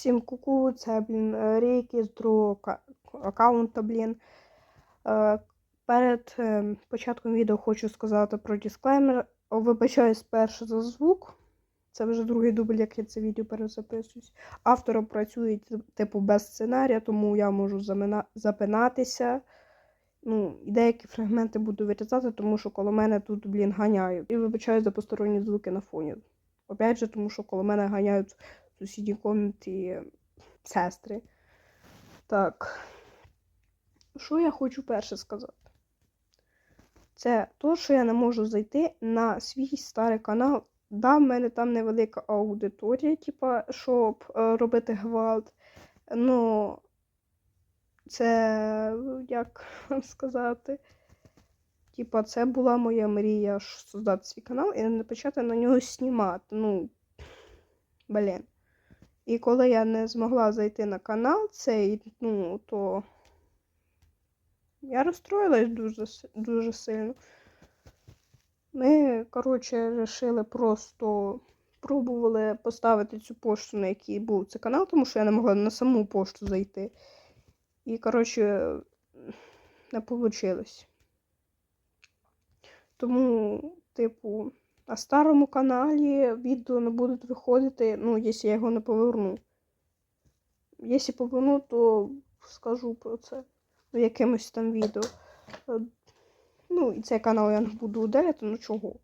Всім куку, це, блін, е, рейки з другого аккаунта, блін. Е, Перед е, початком відео хочу сказати про дисклеймер. Вибачаюсь перше за звук. Це вже другий дубль, як я це відео перезаписуюсь. Автором працює типу без сценарія, тому я можу замина- запинатися. Ну, і деякі фрагменти буду вирізати, тому що коло мене тут, блін, ганяють. І вибачаю за посторонні звуки на фоні. Опять же, тому що коло мене ганяють сусідній комнаті сестри. Так. Що я хочу перше сказати? Це то, що я не можу зайти на свій старий канал. Да, в мене там невелика аудиторія, типа, щоб е, робити гвалт. Ну, це як вам сказати. Типа, це була моя мрія создати свій канал і не почати на нього знімати. Ну, блін. І коли я не змогла зайти на канал цей, ну, то я розстроїлась дуже, дуже сильно. Ми, коротше, вирішили просто пробували поставити цю пошту, на якій був цей канал, тому що я не могла на саму пошту зайти. І, коротше, не вийшло. Тому, типу, на старому каналі відео не будуть виходити, ну, якщо я його не поверну. Якщо поверну, то скажу про це в якимось там відео. Е, Ну, і цей канал я не буду удаляти, ну чого.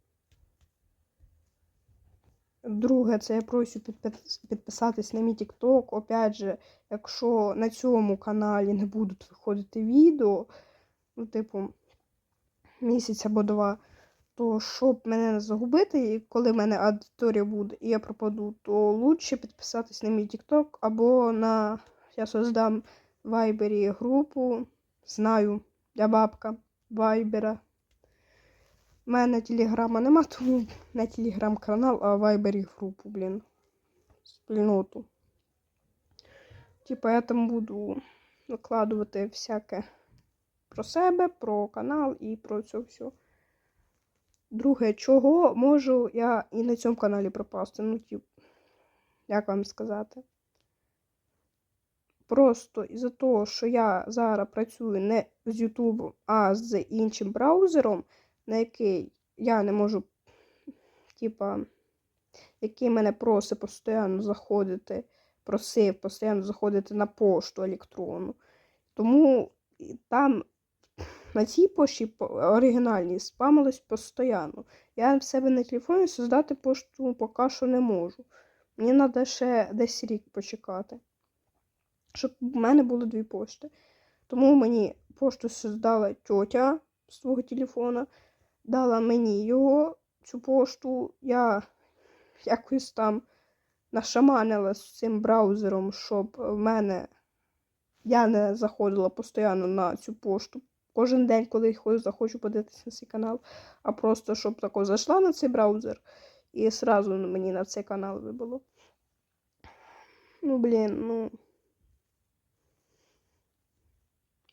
Друге, це я прошу підпис- підписатись на мій TikTok. Опять же, якщо на цьому каналі не будуть виходити відео, ну, типу, місяць або два, то щоб мене не загубити, і коли в мене аудиторія буде і я пропаду, то лучше підписатись на мій TikTok або на. Я создам в Вайбері групу. Знаю, я бабка Вайбера. У мене телеграма нема, тому на телеграм-канал, а Вайбері групу, блін. Спільноту. Типа я там буду викладувати всяке про себе, про канал і про це все. Друге, чого можу я і на цьому каналі пропасти? Ну, тип, як вам сказати? Просто із-за того, що я зараз працюю не з Ютубом, а з іншим браузером, на який я не можу, типа, який мене просить постійно заходити, просив постійно заходити на пошту електронну. Тому там на цій пошті оригінальній спамилось постійно. Я в себе на телефоні создати пошту поки що не можу. Мені треба ще десь рік почекати, щоб в мене було дві пошти. Тому мені пошту создала тьотя з свого телефона, дала мені його, цю пошту. Я якось там нашаманила з цим браузером, щоб в мене я не заходила постійно на цю пошту. Кожен день, коли хо- захочу подивитися на цей канал, а просто щоб тако зайшла на цей браузер і сразу мені на цей канал вибило. Ну, блін, ну.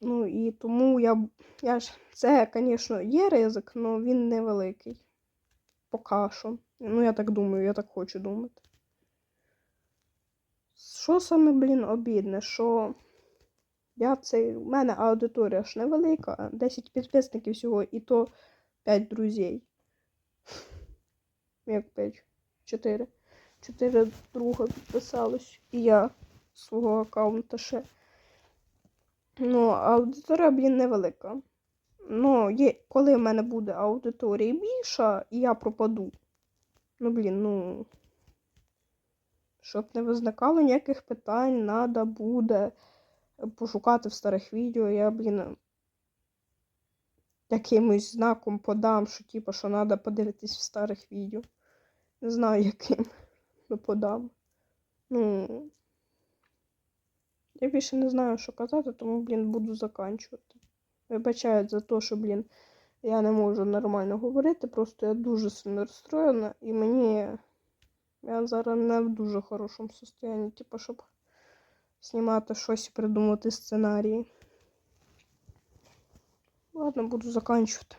Ну і тому я, я ж. Це, звісно, є ризик, але він невеликий. Поки що. Ну, я так думаю, я так хочу думати. Що саме, блін, обідне, що я цей. У мене аудиторія ж невелика, 10 підписників всього, і то 5 друзей. Як 5? 4. 4 друга підписалось. І я з свого аккаунта ще. Ну, аудиторія, блін, невелика. Ну, є, коли в мене буде аудиторія більша, і я пропаду. Ну, блін, ну. Щоб не визникало ніяких питань, треба буде пошукати в старих відео. Я, блін, якимось знаком подам, що типу, що треба подивитись в старих відео. Не знаю, яким ну, подам. Ну. Я більше не знаю, що казати, тому, блін, буду заканчувати. Вибачаю за те, що, блін, я не можу нормально говорити, просто я дуже сильно розстроєна, і мені я зараз не в дуже хорошому стані, типу, щоб знімати щось і придумати сценарії. Ладно, буду заканчувати.